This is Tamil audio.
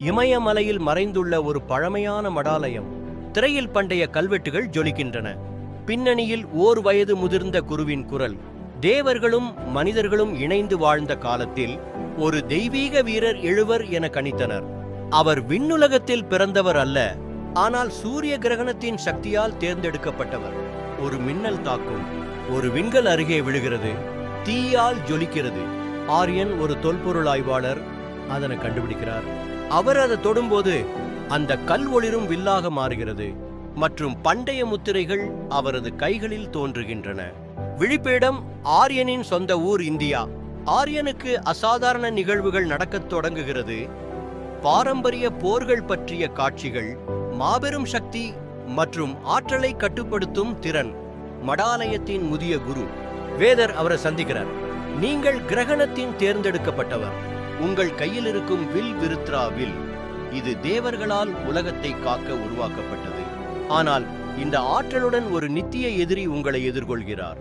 இமயமலையில் மறைந்துள்ள ஒரு பழமையான மடாலயம். திரையில் பண்டைய கல்வெட்டுகள் ஜொலிக்கின்றன. பின்னணியில் ஓர் வயது முதிர்ந்த குருவின் குரல். தேவர்களும் மனிதர்களும் இணைந்து வாழ்ந்த காலத்தில் ஒரு தெய்வீக வீரர் எழுவர் என கணித்தனர். அவர் விண்ணுலகத்தில் பிறந்தவர் அல்ல ஆனால் சூரிய கிரகணத்தின் சக்தியால் தேர்ந்தெடுக்கப்பட்டவர். ஒரு மின்னல் தாக்கும் ஒரு விண்கல் அருகே விழுகிறது தீயால் ஜொலிக்கிறது. ஆரியன் ஒரு தொல்பொருள் ஆய்வாளர் அதனை கண்டுபிடிக்கிறார். அவர் அதை தொடும்போது அந்த கல் ஒளிரும் வில்லாக மாறுகிறது மற்றும் பண்டைய முத்திரைகள் அவரது கைகளில் தோன்றுகின்றன. விழிப்பேடம் ஆரியனின் சொந்த ஊர் இந்தியா. ஆரியனுக்கு அசாதாரண நிகழ்வுகள் நடக்கத் தொடங்குகிறது. பாரம்பரிய போர்கள் பற்றிய காட்சிகள் மாபெரும் சக்தி மற்றும் ஆற்றலை கட்டுப்படுத்தும் திறன் மடாலயத்தின் முதிய குரு. வேதர் அவரை சந்திக்கிறார். நீங்கள் கிரகணத்தின் தேர்ந்தெடுக்கப்பட்டவர். உங்கள் கையில் இருக்கும் வில் விருத்ரா வில். இது தேவர்களால் உலகத்தை காக்க உருவாக்கப்பட்டது. ஆனால் இந்த ஆற்றலுடன் ஒரு நித்திய எதிரி உங்களை எதிர்கொள்கிறார்.